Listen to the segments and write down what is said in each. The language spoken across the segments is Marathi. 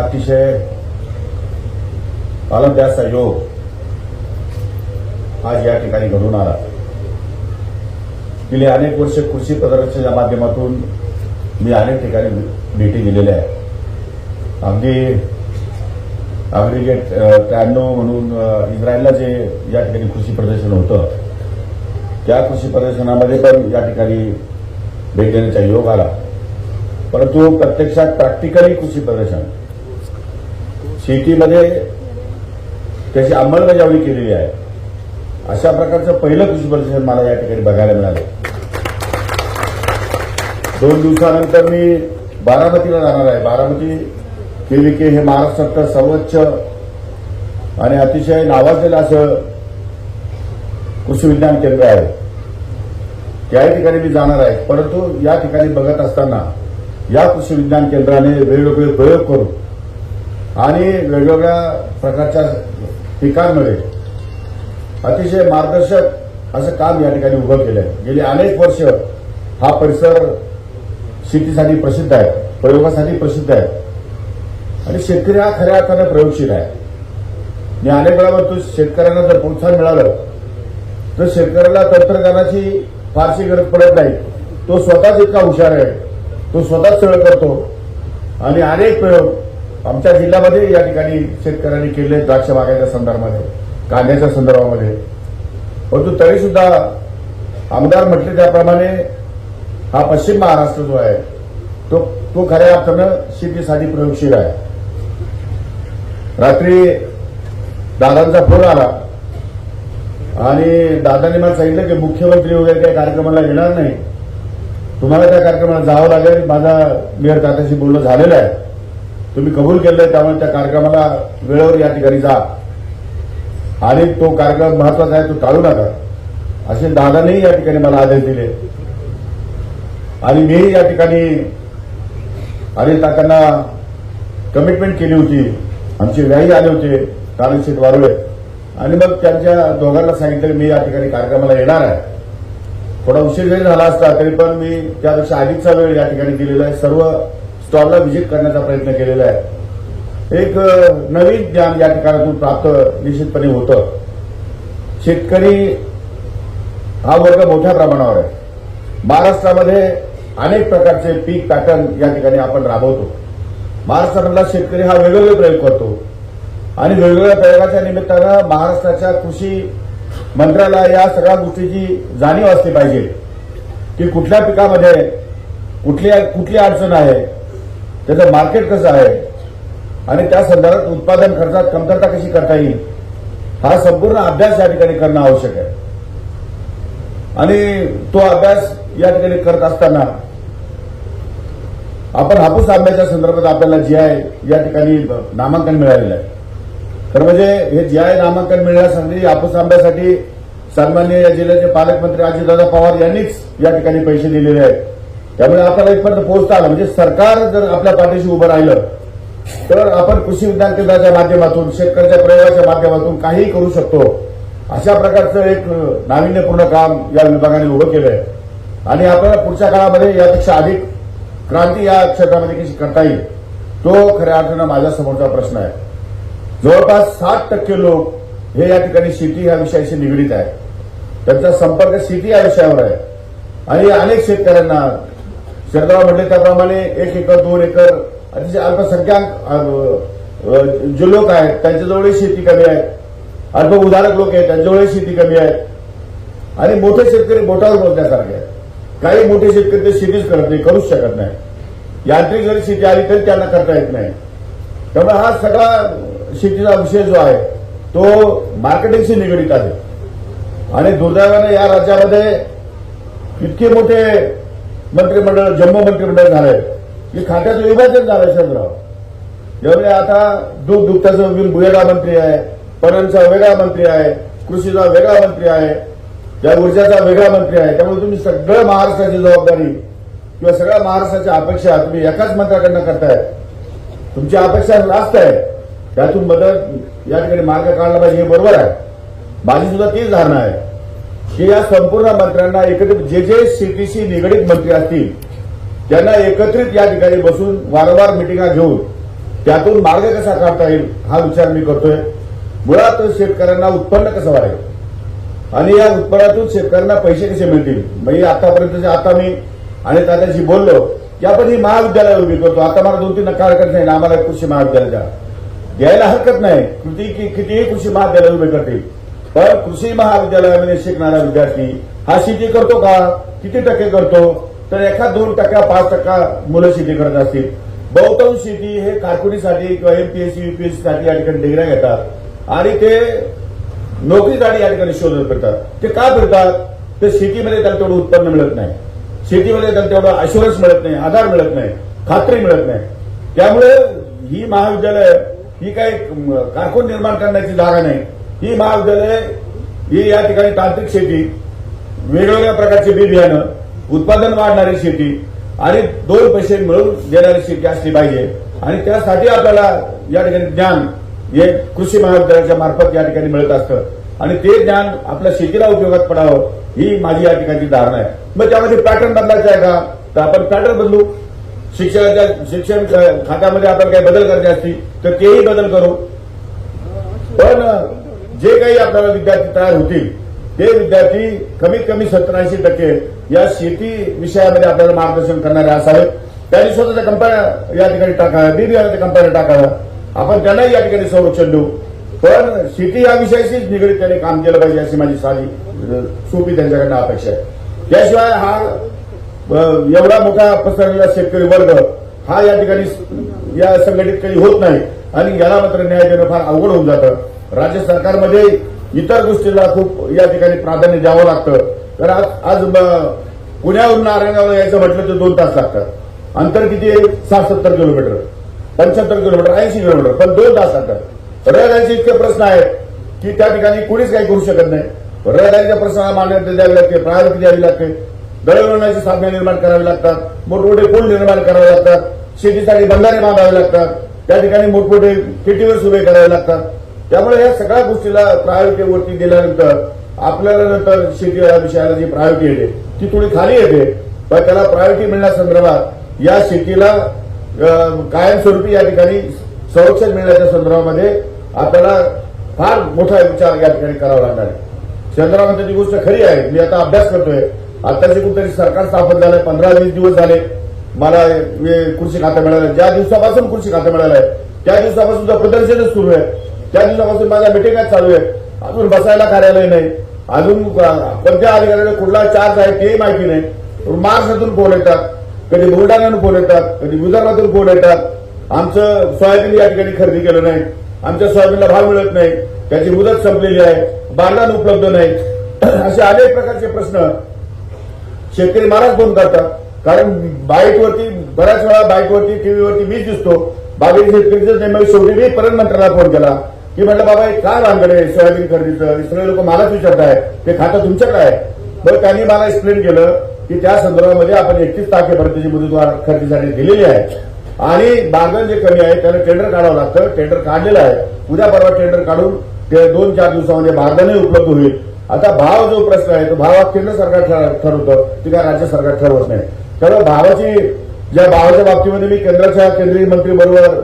अतिशय आनंदाचा योग आज या ठिकाणी घडून आला. गेली अनेक वर्ष कृषी प्रदर्शनाच्या माध्यमातून मी अनेक ठिकाणी भेटी दिलेल्या आहेत. अगदी अग्रिगेट त्र्याण्णव म्हणून इस्रायलला जे या ठिकाणी कृषी प्रदर्शन होतं त्या कृषी प्रदर्शनामध्ये पण या ठिकाणी भेट देण्याचा योग आला. परंतु प्रत्यक्षात प्रॅक्टिकली कृषी प्रदर्शन शेतीमध्ये त्याची अंमलबजावणी केलेली आहे. अशा प्रकारचं पहिलं कृषी प्रदर्शन मला या ठिकाणी बघायला मिळालं. दोन दिवसानंतर मी बारामतीला जाणार आहे. बारामती केविके हे महाराष्ट्रातलं सर्वोच्च आणि अतिशय नावाजलेलं असं कृषी विज्ञान केंद्र आहे. त्याही ठिकाणी मी जाणार आहे. परंतु या ठिकाणी बघत असताना या कृषी विज्ञान केंद्राने वेगवेगळे प्रयोग करून आणि वेगवेगळ्या प्रकारच्या पिकांमध्ये अतिशय मार्गदर्शक असं काम या ठिकाणी उभं केलं आहे गेली अनेक वर्ष हा परिसर शेतीसाठी प्रसिद्ध आहे प्रयोगासाठी प्रसिद्ध आहे. आणि शेतकरी हा खऱ्या अर्थानं प्रयोगशील आहे. मी अनेक वेळा म्हणतो शेतकऱ्यांना जर प्रोत्साहन मिळालं तर शेतकऱ्याला तंत्रज्ञानाची फारशी गरज पडत नाही. तो स्वतःच इतका हुशार आहे तो स्वतःच सगळं करतो. आणि अनेक प्रयोग आमच्या जिल्ह्यामध्ये या ठिकाणी शेतकऱ्यांनी केले द्राक्ष बागायच्या संदर्भामध्ये कांद्याच्या संदर्भामध्ये. परंतु तरी सुद्धा आमदार म्हटले त्याप्रमाणे हा पश्चिम महाराष्ट्र जो आहे तो तो खऱ्या अर्थानं शेतीसाठी प्रयोगशील आहे. रात्री दादांचा फोन आला आणि दादांनी मला सांगितलं की मुख्यमंत्री वगैरे काही कार्यक्रमाला येणार नाही. तुम्हाला त्या कार्यक्रमाला जावं लागेल. माझा मेयर दादाशी बोलणं झालेलं आहे. तुम्ही कबूल केलंय त्यामुळे त्या कार्यक्रमाला वेळेवर या ठिकाणी जा. आणि तो कार्यक्रम महत्त्वाचा आहे तो टाळू नका. असे दादानेही या ठिकाणी मला आदेश दिले. आणि मीही या ठिकाणी अनिल काकांना कमिटमेंट केली होती. आमचे व्याही आले होते कारण वारुळे आणि मग त्यांच्या दोघांना सांगितलं की मी या ठिकाणी कार्यक्रमाला येणार आहे. थोडा उशीर जरी झाला असता तरी पण मी त्यापेक्षा अधिकचा वेळ या ठिकाणी दिलेला आहे. सर्व स्टॉलला व्हिजिट करण्याचा प्रयत्न केलेला आहे. एक नवीन ज्ञान या ठिकाणातून प्राप्त निश्चितपणे होतं. शेतकरी हा वर्ग मोठ्या प्रमाणावर आहे. महाराष्ट्रामध्ये अनेक प्रकारचे पीक पॅटर्न या ठिकाणी आपण राबवतो. महाराष्ट्रामधला शेतकरी हा वेगवेगळे प्रयोग करतो. आणि वेगवेगळ्या प्रयोगाच्या निमित्तानं महाराष्ट्राच्या कृषी मंत्र्याला या सगळ्या गोष्टीची जाणीव असली पाहिजे की कुठल्या पिकामध्ये कुठली कुठली अडचण आहे त्याचं मार्केट कसं आहे? आणि त्या संदर्भात उत्पादन खर्चात कमतरता कशी करता येईल? हा संपूर्ण अभ्यास या ठिकाणी करणं आवश्यक आहे. आणि तो अभ्यास या ठिकाणी करत असताना आपण हापूस आंब्याच्या संदर्भात आपल्याला जी आय या ठिकाणी नामांकन मिळालेलं आहे. तर म्हणजे हे जी आय नामांकन मिळण्यासाठी हापूस आंब्यासाठी सन्मान्य या जिल्ह्याचे पालकमंत्री अजितदादा पवार यांनीच या ठिकाणी पैसे दिलेले आहेत. त्यामुळे आपल्याला इथपर्यंत पोहोचता आलं. म्हणजे सरकार जर आपल्या पाठीशी उभं राहिलं तर आपण कृषी विज्ञान केंद्राच्या माध्यमातून शेतकऱ्याच्या प्रयोगाच्या माध्यमातून काहीही करू शकतो. अशा प्रकारचं एक नाविन्यपूर्ण काम या विभागाने उभं केलंय. आणि आपल्याला पुढच्या काळामध्ये यापेक्षा अधिक क्रांती या क्षेत्रामध्ये कशी करता येईल तो खऱ्या अर्थानं माझ्या समोरचा प्रश्न आहे. जवळपास साठ टक्के लोक हे या ठिकाणी शेती या विषयाशी निगडीत आहे त्यांचा संपर्क शेती या विषयावर आहे. आणि अनेक शेतकऱ्यांना शरदराव म्हटले त्याप्रमाणे एक एकर दोन एकर अतिशय अल्पसंख्याक जे लोक आहेत त्यांच्याजवळही शेती कमी आहे. अल्प उदारक लोक आहेत त्यांच्याजवळही शेती कमी आहे. आणि मोठे शेतकरी बोटावर बोलण्यासारखे आहेत. काही मोठे शेतकरी ते शेतीच करत नाही करूच शकत नाही. यांत्रिक जरी शेती आली तरी त्यांना करता येत नाही. त्यामुळे हा सगळा शेतीचा विषय जो आहे तो मार्केटिंगशी निगडीत आहे. आणि दुर्दैवाने या राज्यामध्ये इतके मोठे मंत्रिमंडळ जम्मू मंत्रिमंडळ झालंय. की खात्याचं विभाजन झालंय शंभराव ज्यामुळे आता दूध दुग्धाचा वेगळा मंत्री आहे पणनचा वेगळा मंत्री आहे कृषीचा वेगळा मंत्री आहे या ऊर्जाचा वेगळा मंत्री आहे. त्यामुळे तुम्ही सगळं महाराष्ट्राची जबाबदारी किंवा सगळ्या महाराष्ट्राच्या अपेक्षा तुम्ही एकाच मंत्र्याकडनं करताय. तुमची अपेक्षा लास्ट आहे. त्यातून मदत या ठिकाणी मार्ग काढला पाहिजे हे बरोबर आहे. माझी सुद्धा तीच धारणा आहे. की या संपूर्ण मंत्र्यांना एकत्रित जे जे शेतीशी निगडीत मंत्री असतील त्यांना एकत्रित या ठिकाणी बसून वारंवार मिटिंगा घेऊन त्यातून मार्ग कसा काढता येईल हा विचार मी करतोय. मुळात शेतकऱ्यांना उत्पन्न कसं वाढेल? आणि या उत्पन्नातून शेतकऱ्यांना पैसे कसे मिळतील? म्हणजे आतापर्यंत आता मी आणि त्याच्याशी बोललो की आपण ही महाविद्यालय उभी करतो. आता मला दोन तीन नकार हरकत नाही. आम्हाला कृषी महाविद्यालय द्यायला हरकत नाही. किती कितीही कृषी महाविद्यालय उभे करतील. तर कृषी महाविद्यालयामध्ये शिकणारा विद्यार्थी हा शेती करतो का? किती टक्के करतो? तर एखाद दोन टक्का पाच टक्का मुलं शेती करत असतील. बहुतांश शेती हे कारकुनीसाठी किंवा एमपीएससी युपीएससी साठी या ठिकाणी डिग्र्या घेतात. आणि ते नोकरीसाठी या ठिकाणी शोधत फिरतात. ते का फिरतात? ते शेतीमध्ये त्यांना तेवढं उत्पन्न मिळत नाही. शेतीमध्ये त्यांना तेवढं अश्युरन्स मिळत नाही आधार मिळत नाही खात्री मिळत नाही. त्यामुळे ही महाविद्यालय ही काही म, निर्माण करण्याची जागा नाही. ही महाविद्यालय ही या ठिकाणी तांत्रिक शेती वेगवेगळ्या प्रकारचे बी बियाणं उत्पादन वाढणारी शेती आणि दोन पैसे मिळवून देणारी शेती असली पाहिजे. आणि त्यासाठी आपल्याला या ठिकाणी ज्ञान हे कृषी महाविद्यालयाच्या मार्फत या ठिकाणी मिळत असतं. आणि ते ज्ञान आपल्या शेतीला उपयोगात पडावं ही माझी या ठिकाणची धारणा आहे. मग त्यामध्ये पॅटर्न बदलायचा आहे का? तर आपण पॅटर्न बदलू. शिक्षणाच्या शिक्षण खात्यामध्ये आपण काही बदल करायचे असतील तर तेही बदल करू. पण जे काही आपल्याला विद्यार्थी तयार होतील ते विद्यार्थी कमीत कमी सत्तरऐंशी टक्के या शेती विषयामध्ये आपल्याला मार्गदर्शन करणारे असावेत त्यांनी स्वतःच्या कंपन्या या ठिकाणी टाकाव्या बीबीआयच्या कंपन्या टाकाव्या आपण त्यांनाही या ठिकाणी संरक्षण देऊ. पण शेती या विषयाशीच निगडीत त्यांनी काम केलं पाहिजे अशी माझी साधी सोपी त्यांच्याकडनं अपेक्षा आहे. त्याशिवाय हा एवढा मोठा पसरलेला शेतकरी वर्ग हा या ठिकाणी या संघटित काही होत नाही. आणि याला मात्र न्याय देणं फार अवघड होऊन जातं. राज्य सरकारमध्ये इतर गोष्टीला खूप या ठिकाणी प्राधान्य द्यावं लागतं. तर आज आज पुण्यावरून नारायणगावला यायचं म्हटलं तर दोन तास लागतात. अंतर किती आहे? साठ सत्तर किलोमीटर. पंच्याहत्तर किलोमीटर ऐंशी किलोमीटर पण दोन तास लागतात. रहदारीचे इतके प्रश्न आहेत की त्या ठिकाणी कुणीच काही करू शकत नाही. रहदारीच्या प्रश्नाला मान्यता द्यावी लागते प्रायोरिटी द्यावी लागते. दळणवळणाची साधने निर्माण करावी लागतात. मोठमोठे पूल निर्माण करावे लागतात. शेतीसाठी बंधारे बांधावे लागतात. त्या ठिकाणी मोठमोठे किटीवर उभे करावे लागतात. त्यामुळे या सगळ्या गोष्टीला प्रायोरिटी वरती दिल्यानंतर आपल्याला नंतर शेती या विषयाला जी प्रायोरिटी येते ती थोडी खाली येते. पण त्याला प्रायोरिटी मिळण्यासंदर्भात या शेतीला कायमस्वरूपी या ठिकाणी संरक्षण मिळण्याच्या संदर्भामध्ये आपल्याला फार मोठा विचार या ठिकाणी करावा लागणार आहे. चंद्रामध्ये ती गोष्ट खरी आहे. मी आता अभ्यास करतोय. आताचे कुठेतरी सरकार स्थापन झालंय पंधरा वीस दिवस झाले. मला कृषी खातं मिळालं ज्या दिवसापासून कृषी खातं मिळालं आहे त्या दिवसापासून तर प्रदर्शनच सुरू आहे. त्या दिवसापासून माझ्या मिटिंगच चालू आहे. अजून बसायला कार्यालय नाही. अजून कोणत्या अधिकाऱ्याने कुठला चार्ज आहे तेही माहिती नाही. महाराष्ट्रातून फोन येतात. कधी बुलढाण्यातून फोन येतात. कधी विदर्भातून फोन येतात. आमचं सोयाबीन या ठिकाणी खरेदी केलं नाही. आमच्या सोयाबीनला भाव मिळत नाही. त्याची मुदत संपलेली आहे. बांधण उपलब्ध नाही. असे अनेक प्रकारचे प्रश्न शेतकरी मलाच फोन करतात कारण बाईकवरती बऱ्याच वेळा बाईकवरती टीव्हीवरती मीच दिसतो. बाकी शेतकरीचं नेमकं शेवटी मी मंत्र्याला फोन केला. मी म्हटलं बाबा हे काय भानगड आहे सोयाबीन खरेदीचं. हे सगळे लोक मलाच विचारताय ते खातं तुमच्याकडे आहे. मग त्यांनी मला एक्सप्लेन केलं की त्या संदर्भामध्ये आपण एकतीस तारखेपर्यंतची मुदतवाढ खरेदीसाठी दिलेली आहे. आणि बांधण जे कमी आहे त्याला टेंडर काढावं लागतं. टेंडर काढलेलं आहे. उद्या परवा टेंडर काढून ते दोन चार दिवसामध्ये बांधणही उपलब्ध होईल. आता भाव जो प्रश्न आहे तो भाव हा केंद्र सरकार ठरवतं. ते काय राज्य सरकार ठरवत नाही. तर भावाची ज्या भावाच्या बाबतीमध्ये मी केंद्राच्या केंद्रीय मंत्री बरोबर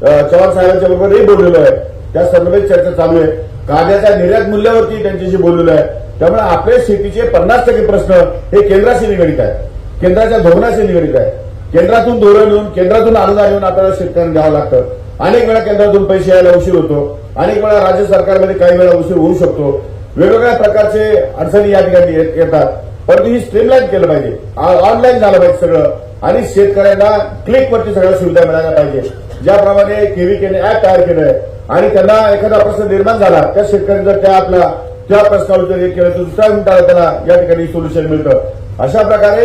चव्हाण साहेबांच्या बरोबरही बोललेलो आहे. त्या संदर्भात चर्चा चालू आहे. कांद्याच्या निर्यात मूल्यावरती त्यांच्याशी बोललेलो आहे. त्यामुळे आपल्या शेतीचे पन्नास टक्के प्रश्न हे केंद्राशी निगडीत आहे केंद्राच्या धोरणाशी निगडीत आहे केंद्रातून धोरण येऊन केंद्रातून अनुदान येऊन आपल्याला शेतकऱ्यांना द्यावं लागतं. अनेक वेळा केंद्रातून पैसे यायला उशीर होतो. अनेक वेळा राज्य सरकारमध्ये काही वेळा उशीर होऊ शकतो. वेगवेगळ्या प्रकारचे अडचणी या ठिकाणी येत- येतात. परंतु ही स्ट्रीमलाईन केलं पाहिजे. ऑनलाईन झालं पाहिजे सगळं. आणि शेतकऱ्यांना क्लिकवरती सगळ्या सुविधा मिळायला पाहिजे. ज्याप्रमाणे केव्हीकेने ऍप तयार केलंय. आणि त्यांना एखादा प्रश्न निर्माण झाला त्या शेतकऱ्यांनी जर त्या आपला त्या प्रश्नावर जर हे केलं तर दुसऱ्या मिनिटाला त्याला या ठिकाणी सोल्युशन मिळतं. अशा प्रकारे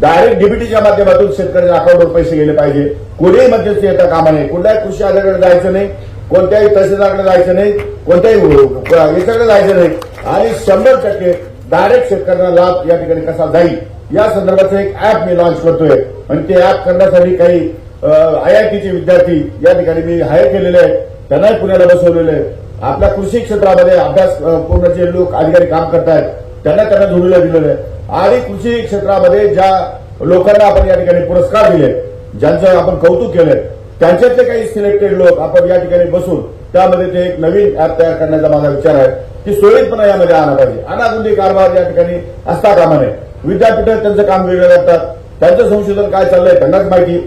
डायरेक्ट डीबीटीच्या माध्यमातून शेतकऱ्यांच्या अकाउंटवर पैसे गेले पाहिजे. कोणीही मध्यस्थी येता कामा नये. कोणत्याही कृषी अधिकाऱ्याकडे जायचं नाही कोणत्याही तहसीलदारकडे जायचं नाही कोणत्याही याच्याकडे जायचं नाही. आणि शंभर टक्के डायरेक्ट शेतकऱ्यांना लाभ या ठिकाणी कसा जाईल या संदर्भाचं एक अॅप मी लॉन्च करतोय. आणि ते अॅप करण्यासाठी काही आयआयटीचे विद्यार्थी या ठिकाणी मी हायर केलेले आहेत. त्यांनाही पुण्याला बसवलेले आहे. आपल्या कृषी क्षेत्रामध्ये अभ्यास पूर्ण जे लोक अधिकारी काम करतायत त्यांना त्यांना जोडलं दिलेलं आहे. आणि कृषी क्षेत्रामध्ये ज्या लोकांना आपण या ठिकाणी पुरस्कार दिले ज्यांचं आपण कौतुक केलंय त्यांच्यातले काही सिलेक्टेड लोक आपण या ठिकाणी बसून त्यामध्ये ते एक नवीन ऍप तयार करण्याचा माझा विचार आहे की सुरळीतपणा यामध्ये आणा पाहिजे. अनागुंदी कारभार या ठिकाणी असता कामा नये विद्यापीठ त्यांचं काम वेगळं करतात. त्यांचं संशोधन काय चाललंय त्यांनाच माहिती.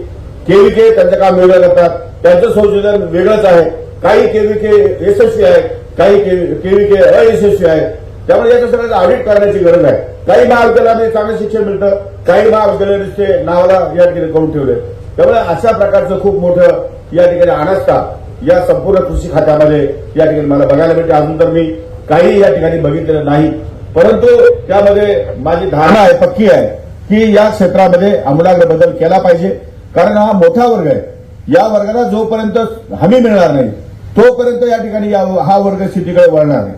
केव्हीके त्यांचं काम वेगळं करतात. त्यांचं संशोधन वेगळंच आहे. काही केव्हीके यशस्वी आहेत काही केव्हीके अयशस्वी आहेत. त्यामुळे याच्या सगळ्याचं ऑडिट करण्याची गरज आहे काही महाविद्यालयामध्ये चांगलं शिक्षण मिळतं काही महाविद्यालयाचे नावाला या ठिकाणी करून ठेवले. त्यामुळे अशा प्रकारचं खूप मोठं या ठिकाणी अनास्था या संपूर्ण कृषी खात्यामध्ये या ठिकाणी मला बघायला मिळते. अजून तर मी काही या ठिकाणी बघितलेलं नाही. परंतु त्यामध्ये माझी धारणा आहे पक्की आहे की या क्षेत्रामध्ये आमूलाग्र बदल केला पाहिजे. कारण हा मोठा वर्ग आहे. या वर्गाला जोपर्यंत हमी मिळणार नाही तोपर्यंत या ठिकाणी हा वर्ग शेतीकडे वळणार नाही.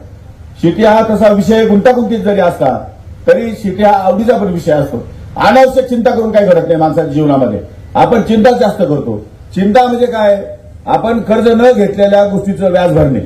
शेती हा तसा विषय गुंतागुंतीत जरी असला तरी शेती हा आवडीचा पण विषय असतो. अनावश्यक चिंता करून काही घडत नाही माणसाच्या जीवनामध्ये. आपण चिंताच जास्त करतो. चिंता म्हणजे काय? आपण कर्ज न घेतलेल्या गोष्टीचं व्याज भरणे.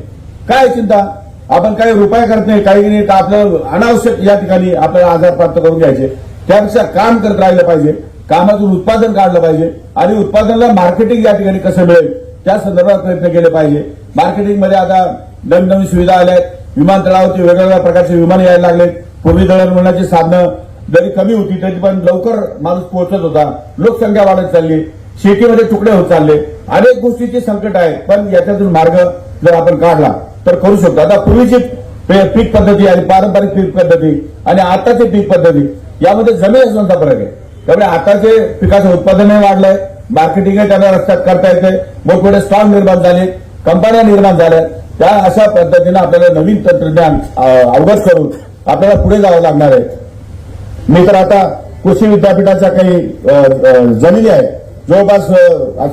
काय चिंता? आपण काही रुपये करत नाही काही नाही तर आपलं अनावश्यक या ठिकाणी आपल्याला आजार प्राप्त करून घ्यायचे. त्यापेक्षा काम करत राहिलं पाहिजे. कामातून उत्पादन काढलं पाहिजे. आणि उत्पादनाला मार्केटिंग या ठिकाणी कसं मिळेल? त्या संदर्भात प्रयत्न केले पाहिजे. मार्केटिंगमध्ये आता नवीन नवीन सुविधा आल्या आहेत विमानतळावरती वेगवेगळ्या प्रकारचे विमान यायला लागले पूर्वी दळणवळणाची साधनं जरी कमी होती तरी पण लवकर माणूस पोहोचत होता. लोकसंख्या वाढत चालली. शेतीमध्ये तुकडे होत चालले. अनेक गोष्टीचे संकट आहे. पण याच्यातून मार्ग जर आपण काढला तर करू शकतो. आता पूर्वीची पीक पद्धती आणि पारंपरिक पीक पद्धती आणि आताची पीक पद्धती यामध्ये जमीन असण्याचा फरक आहे त्यामुळे आताचे पिकाचं उत्पादनही वाढलंय. मार्केटिंगही त्यांना रस्त्यात करता येते मोठमोठे स्टॉल निर्माण झाले. कंपन्या निर्माण झाल्या. त्या अशा पद्धतीनं आपल्याला नवीन तंत्रज्ञान अवगत करून आपल्याला पुढे जावं लागणार आहे. मी तर आता कृषी विद्यापीठाच्या काही जमिनी आहेत. जवळपास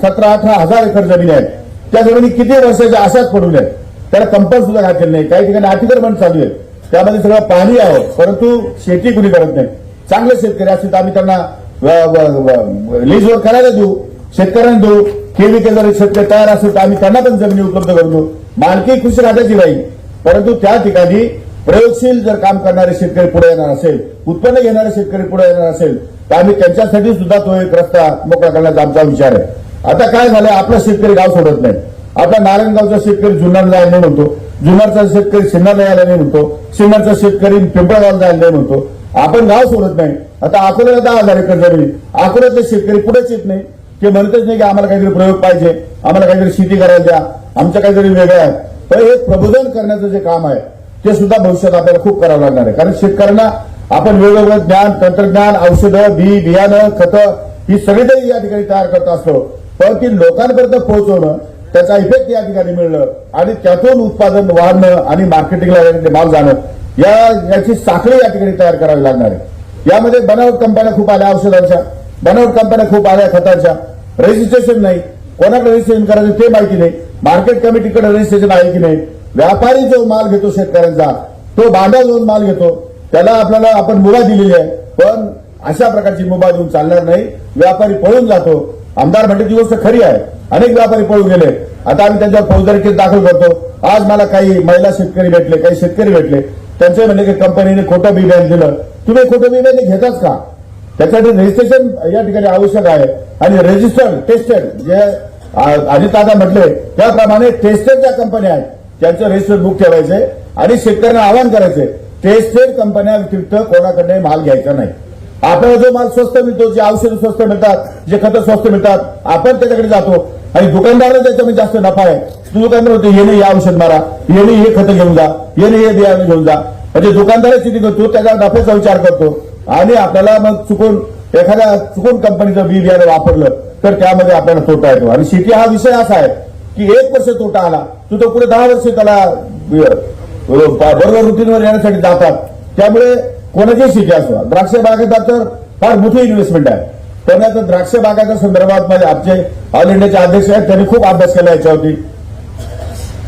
सतरा अठरा हजार एकर जमिनी आहेत. त्या जमिनी किती वर्षाच्या अशाच पडून आहेत? त्याला कंपन सुद्धा घातलेलं नाही. काही ठिकाणी अतिक्रमण चालू आहे त्यामध्ये सगळं पाणी आहे. परंतु शेती कुणी करत नाही. चांगले शेतकरी असतील तर आम्ही त्यांना लीजवर करायला देऊ शेतकऱ्यांना देऊ केविके जर शेतकरी तयार असेल तर आम्ही त्यांना पण जमिनी उपलब्ध करतो. मालकी कृषी खात्याची राहील परंतु त्या ठिकाणी प्रयोगशील जर काम करणारे शेतकरी पुढे येणार असेल उत्पन्न घेणारे शेतकरी पुढे येणार असेल तर आम्ही त्यांच्यासाठी सुद्धा तो एक रस्ता मोकळा करण्याचा आमचा विचार आहे. आता काय झालं आपला शेतकरी गाव सोडत नाही. आपला नारायणगावचा शेतकरी जुन्नरला जायला नाही म्हणतो. जुन्नरचा शेतकरी सिन्नरला यायला नाही म्हणतो. सिन्नरचा शेतकरी पिंपळगावला जायला नाही म्हणतो. आपण गाव सोडत नाही. आता अकोल्याला दहा हजार एकर जमीन अकोल्यातले शेतकरी पुढेच येत नाही. ते म्हणतच नाही की आम्हाला काहीतरी प्रयोग पाहिजे. आम्हाला काहीतरी शेती करायला द्या. आमचं काहीतरी वेगळं आहे. पण हे प्रबोधन करण्याचं जे काम आहे ते सुद्धा भविष्यात आपल्याला खूप करावं लागणार आहे. कारण शेतकऱ्यांना आपण वेगवेगळं ज्ञान तंत्रज्ञान औषधं बी बियाणं खतं ही सगळी तरी या ठिकाणी तयार करत असतो. पण ती लोकांपर्यंत पोहोचवणं त्याचा इफेक्ट या ठिकाणी मिळणं आणि त्यातून उत्पादन वाढणं आणि मार्केटिंगला माल जाणं या याची साखळी या ठिकाणी तयार करावी लागणार आहे. यामध्ये बनावट कंपन्या खूप आल्या औषधांच्या. बनावट कंपन्या खूप आल्या खतांच्या. रजिस्ट्रेशन नाही. कोणाकडे रजिस्ट्रेशन करायचं ते माहिती नाही. मार्केट कमिटीकडे रजिस्ट्रेशन आहे की नाही? व्यापारी जो माल घेतो शेतकऱ्यांचा तो बांधा जाऊन माल घेतो. त्याला आपल्याला आपण मुभा दिलेली आहे. पण अशा प्रकारची मुभा देऊन चालणार नाही. व्यापारी पळून जातो. आमदार म्हणजे ती गोष्ट खरी आहे. अनेक व्यापारी पळून गेले. आता आम्ही त्यांच्यावर फौजदारी केस दाखल करतो. आज मला काही महिला शेतकरी भेटले काही शेतकरी भेटले. त्यांचे म्हणले की कंपनीने खोटं बी बॅन दिलं तुम्ही खोटं बी बॅन घेताच का? त्यासाठी रजिस्ट्रेशन या ठिकाणी आवश्यक आहे. आणि रजिस्टर्ड टेस्टेड जे अजितदादा म्हटले त्याप्रमाणे टेस्टेड ज्या कंपन्या आहेत त्यांचं रजिस्टर बुक ठेवायचे आणि शेतकऱ्यांना आवाहन करायचे टेस्टेड कंपन्या व्यतिरिक्त कोणाकडे माल घ्यायचा नाही. आपल्याला जो माल स्वस्त मिळतो जे औषधं स्वस्त मिळतात जे खतं स्वस्त मिळतात आपण त्याच्याकडे जातो. आणि दुकानदाराला त्याच्यामध्ये जास्त नफा आहे तो दुकानदार होते येणे हे औषध मारा. येणे हे खतं घेऊन जा. येणे हे बियाणे घेऊन जा. म्हणजे दुकानदारच किती करतो त्याच्या नफ्याचा विचार करतो. आणि आपल्याला मग चुकून एखाद्या चुकून कंपनीचं बी बियाणं वापरलं तर त्यामध्ये आपल्याला तोटा येतो. आणि शेती हा विषय असा आहे की एक वर्ष तोटा आला तर तो पुढे दहा वर्ष त्याला बरोबर रुटीनवर येण्यासाठी जातात. त्यामुळे कोणाची शेती असो द्राक्ष बागेतात तर फार मोठी इन्व्हेस्टमेंट आहे. पण आता द्राक्ष बागाच्या संदर्भात माझे आमचे ऑल इंडियाचे अध्यक्ष आहेत त्यांनी खूप अभ्यास केला याच्यावरती.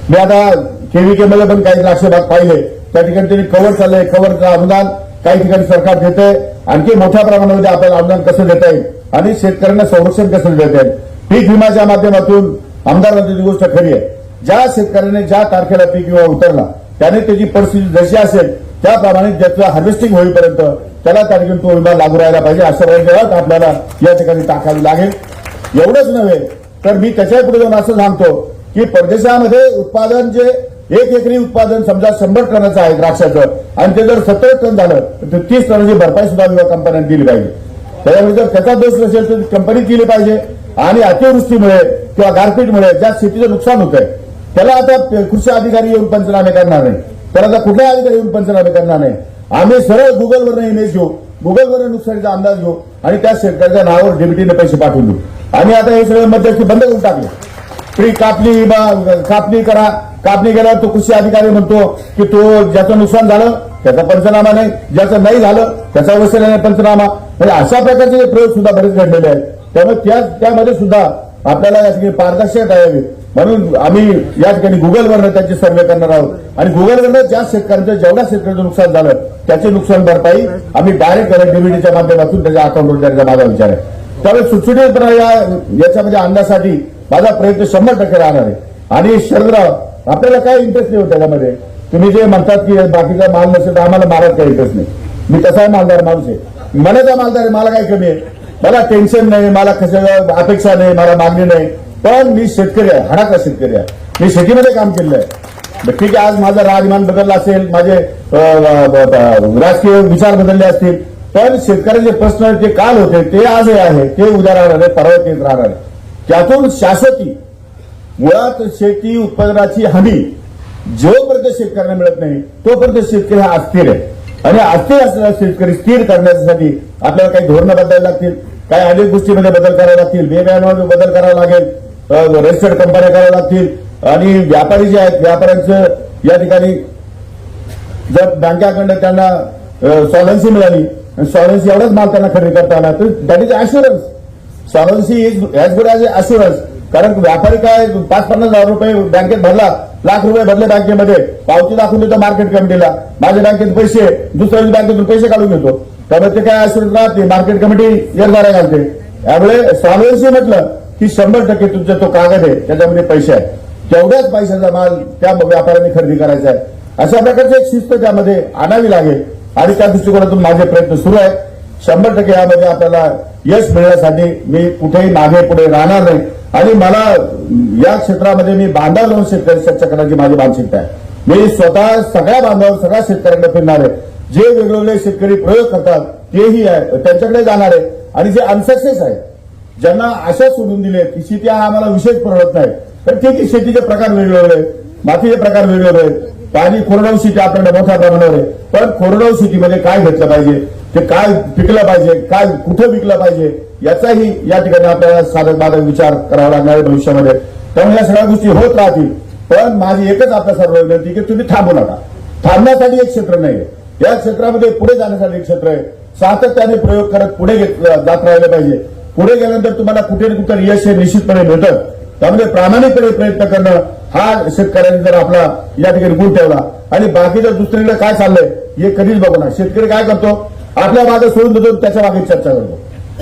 मी आता केव्हीके मध्ये पण काही द्राक्ष बाग पाहिले. त्या ठिकाणी त्यांनी कव्हर चाललंय कव्हरचं अनुदान काही ठिकाणी सरकार देते आणखी मोठ्या प्रमाणामध्ये आपल्याला अनुदान कसं देता येईल? आणि शेतकऱ्यांना संरक्षण कसं देता येईल? पीक विम्याच्या माध्यमातून आमदार गोष्ट खरी आहे. ज्या शेतकऱ्याने ज्या तारखेला पीक विमा उतरला त्याने त्याची परिस्थिती जशी असेल त्याप्रमाणे ज्याचं हार्वेस्टिंग होईपर्यंत त्याला त्या ठिकाणी तो विभाग लागू राहायला पाहिजे असं वेळात आपल्याला या ठिकाणी टाकावी लागेल. एवढंच नव्हे तर मी त्याच्या पुढे जाऊन असं सांगतो की परदेशामध्ये उत्पादन जे एक एकरी उत्पादन समजा शंभर टनाचं आहे द्राक्षाचं आणि ते जर सत्तर टन झालं तर तीस टनाची भरपाई सुद्धा विमा कंपन्यांनी दिली पाहिजे. त्याच्यामुळे जर त्याचा दोष नसेल तर कंपनी दिली पाहिजे. आणि अतिवृष्टीमुळे किंवा गारपीटमुळे ज्या शेतीचं नुकसान होत आहे त्याला आता कृषी अधिकारी येऊन पंचनामे करणार नाही. त्याला आता कुठलाही अधिकारी येऊन पंचनामे करणार नाही. आम्ही सरळ गुगलवर इमेज घेऊ. गुगलवर नुकसानीचा अंदाज घेऊ. आणि त्या शेतकऱ्याच्या नावावर डेबिटीने पैसे पाठवून देऊ. आणि आता हे सगळे मध्यस्थी बंद करून टाकले. प्री कापणी बा- कापणी करा. कापणी केल्यावर तो कृषी अधिकारी म्हणतो की तो ज्याचं नुकसान झालं त्याचा पंचनामा नाही. ज्याचं नाही झालं त्याचा अवश्य नाही पंचनामा. म्हणजे अशा प्रकारचे प्रयोग सुद्धा बरेच घडलेले आहेत. त्यामुळे त्या त्यामध्ये सुद्धा आपल्याला या ठिकाणी पारदर्शकता यावी. म्हणून आम्ही या ठिकाणी गुगलवरनं त्याची सर्वे करणार आहोत. आणि गुगलवरनं ज्या शेतकऱ्यांचं जेवढ्या शेतकऱ्याचं नुकसान झालं त्याची नुकसान भरपाई आम्ही डायरेक्ट डीबीटीच्या माध्यमातून त्याच्या अकाउंटवर द्यायचा माझा विचार आहे त्यामुळे सुटसुटीतपणा या याच्यामध्ये आणण्यासाठी माझा प्रयत्न शंभर टक्के राहणार आहे. आणि शरदराव आपल्याला काय इंटरेस्ट नाही होत त्याच्यामध्ये? तुम्ही जे म्हणतात की बाकीचा माल नसेल तर आम्हाला मारत काही इंटरेस्ट नाही. मी कसा मालदार माणूस आहे. मनाचा त्या मालदार आहे मला काय कमी आहे? मला टेन्शन नाही मला कशा अपेक्षा नाही मला मागणी नाही. पण मी शेतकरी आहे हाडाचा शेतकरी आहे. मी शेतीमध्ये काम केलेलं आहे. ठीक आहे आज माझा राजमान बदलला असेल माझे राजकीय विचार बदलले असतील. पण शेतकऱ्याचे प्रश्न जे काल होते ते आजही आहे ते उद्या राहणार आहे परवा तेच राहणार आहे. त्यातून शाश्वती मुळात शेती उत्पादनाची हमी जोपर्यंत शेतकऱ्यांना मिळत नाही तोपर्यंत शेतकरी हा अस्थिर आहे. आणि अस्थिर असलेला शेतकरी स्थिर करण्यासाठी आपल्याला काही धोरणं बदलायला लागतील काही अनेक गोष्टीमध्ये बदल करावे लागतील वेगळ्या बदल करावा लागेल. रजिस्टर्ड कंपन्या कराव्या लागतील. आणि व्यापारी जे आहेत व्यापाऱ्यांचं या ठिकाणी जर बँकाकडनं त्यांना सॉलन्सी मिळाली आणि सॉलन्सी एवढाच माल त्यांना खरेदी करता आला तर that is assurance solvency is as good as assurance कारण व्यापारी काय पाच पन्नास हजार रुपये बँकेत भरला लाख रुपये भरले बँकेमध्ये पावती दाखवून देतो मार्केट कमिटीला माझ्या बँकेत पैसे दुसऱ्या बँकेतून पैसे काढून घेतो. त्यामुळे ते काय अशुरन्स राहते मार्केट कमिटी येरदारा घालते. त्यामुळे सॉलन्सी म्हटलं की शंभर टक्के तुमचा तो कागद आहे त्याच्यामध्ये पैसे आहेत. तेवढ्याच पैशाचा माल त्या व्यापाऱ्यांनी खरेदी करायचा आहे. अशा प्रकारची एक शिस्त त्यामध्ये आणावी लागेल. आणि त्या दृष्टिकोनातून माझे प्रयत्न सुरू आहेत. शंभर टक्के यामध्ये आपल्याला यश मिळण्यासाठी मी कुठेही मागे पुढे राहणार नाही. आणि मला या क्षेत्रामध्ये मी बांधाव लावून शेतकरी चर्चा करण्याची माझी मानसिकता आहे. मी स्वतः सगळ्या बांधावर सगळ्या शेतकऱ्यांना फिरणार आहे. जे वेगवेगळे शेतकरी प्रयोग करतात तेही आहे. त्यांच्याकडे जाणार आहे. आणि जे अनसक्सेस आहे ज्यांना आशा सोडून दिले की शेती हा आम्हाला विशेष परवडत नाही. तर ठीक आहे शेतीचे प्रकार वेगवेगळे आहेत मातीचे प्रकार वेगवेगळे आहेत पाणी कोरडवाहू शेती आपल्याला मोठ्या प्रमाणावर आहे. पण कोरडवाहू शेतीमध्ये काय घेतलं पाहिजे? ते काय पिकलं पाहिजे? काय कुठं विकलं पाहिजे? याचाही या ठिकाणी आपल्याला साधक बाधक विचार करावा लागणार आहे भविष्यामध्ये. त्यामुळे या सगळ्या गोष्टी होत राहतील. पण माझी एकच आता सर्व विनंती की तुम्ही थांबू नका. थांबण्यासाठी एक क्षेत्र नाही या क्षेत्रामध्ये पुढे जाण्यासाठी एक क्षेत्र आहे. सातत्याने प्रयोग करत पुढे घेत- जात राहिले पाहिजे. पुढे गेल्यानंतर तुम्हाला कुठे ना कुठे यश हे निश्चितपणे मिळतं त्यामुळे प्रामाणिकपणे प्रयत्न करणं हा शेतकऱ्यांनी जर आपला या ठिकाणी गुण ठेवला. आणि बाकीच्या दुसरीकडे काय चाललंय हे कधीच बघू ना शेतकरी काय करतो आपल्या मागे सोडून देतो त्याच्यामागे चर्चा करतो.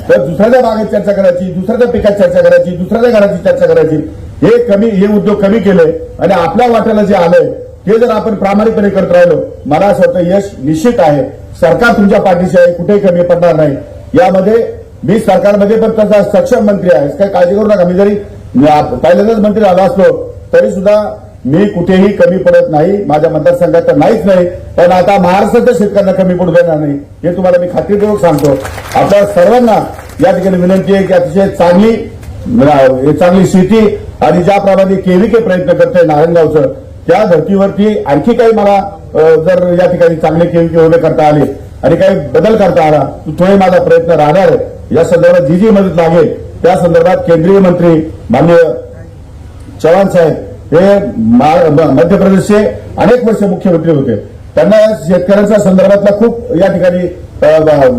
तर दुसऱ्याच्या बागेत चर्चा करायची दुसऱ्याच्या पिकात चर्चा करायची दुसऱ्याच्या घराची चर्चा करायची. हे कमी हे उद्योग कमी केले आणि आपल्या वाट्याला जे आलंय ते जर आपण प्रामाणिकपणे करत राहिलो मला असं वाटतं यश निश्चित आहे. सरकार तुमच्या पाठीशी आहे कुठेही कमी पडणार नाही. यामध्ये मी सरकारमध्ये पण तसा सक्षम मंत्री आहे. काही काळजी करू नका. मी जरी पहिल्यांदाच मंत्री झालो असलो तरी सुद्धा मी कुठेही कमी पडत नाही. माझ्या मतदारसंघात तर नाहीच नाही. पण आता महाराष्ट्राच्या शेतकऱ्यांना कमी पडू देणार नाही. हे तुम्हाला मी खात्रीपूर्वक सांगतो. आपल्या सर्वांना या ठिकाणी विनंती आहे की अतिशय चांगली चांगली शेती आणि ज्याप्रमाणे केविके प्रयत्न करते नारायणगावचं त्या धर्तीवरती आणखी काही मला जर या ठिकाणी चांगले केविके उभे करता आले आणि काही बदल करता आला तर तोही माझा प्रयत्न राहणार आहे. या संदर्भात जी जी मदत लागेल त्या संदर्भात केंद्रीय मंत्री माननीय चव्हाण साहेब हे मध्य प्रदेशचे अनेक वर्ष मुख्यमंत्री होते. त्यांना शेतकऱ्यांच्या संदर्भातला खूप या ठिकाणी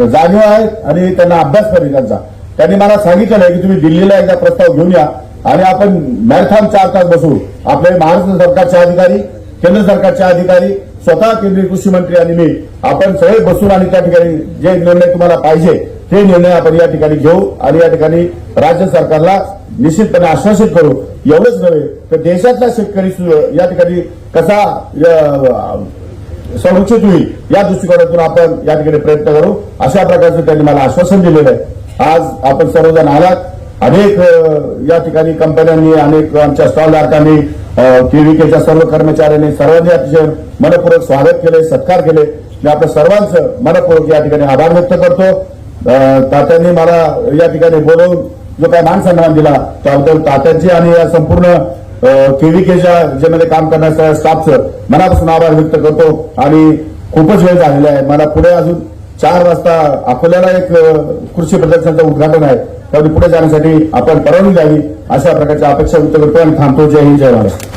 जाणीव आहे आणि त्यांना अभ्यास पण त्यांचा. त्यांनी मला सांगितलेलं आहे की तुम्ही दिल्लीला एकदा प्रस्ताव घेऊन या आणि आपण मॅरेथॉन चार तास बसू आपले महाराष्ट्र सरकारचे अधिकारी केंद्र सरकारचे अधिकारी स्वतः केंद्रीय कृषी मंत्री आणि मी आपण सगळे बसून आणि त्या ठिकाणी जे निर्णय तुम्हाला पाहिजे हे निर्णय आपण या ठिकाणी घेऊ आणि या ठिकाणी राज्य सरकारला निश्चितपणे आश्वासित करू. एवढंच नव्हे तर देशातला शेतकरी या ठिकाणी कसा संरक्षित होईल या दृष्टिकोनातून आपण या ठिकाणी प्रयत्न करू. अशा प्रकारचं त्यांनी मला आश्वासन दिलेलं आहे. आज आपण सर्वजण आलात. अनेक या ठिकाणी कंपन्यांनी अनेक आमच्या स्टॉलधारकांनी केव्हीकेच्या सर्व कर्मचाऱ्यांनी सर्वांनी अतिशय मनपूर्वक स्वागत केले सत्कार केले मी आपल्या सर्वांचं मनपूर्वक या ठिकाणी आभार व्यक्त करतो. तात्यांनी मला या ठिकाणी बोलवून जो काय मान सन्मान दिला त्याबद्दल तात्यांची आणि या संपूर्ण केव्हीकेच्या ज्यामध्ये काम करण्याच्या स्टाफचं मनापासून आभार व्यक्त करतो. आणि खूपच वेळ झालेला आहे. मला पुढे अजून चार वाजता अकोल्याला एक कृषी प्रदर्शनाचं उद्घाटन आहे. त्यामुळे पुढे जाण्यासाठी आपण परवानगी द्यावी अशा प्रकारच्या अपेक्षा व्यक्त करतो आणि थांबतो. जय हिंद जय महाराष्ट्र.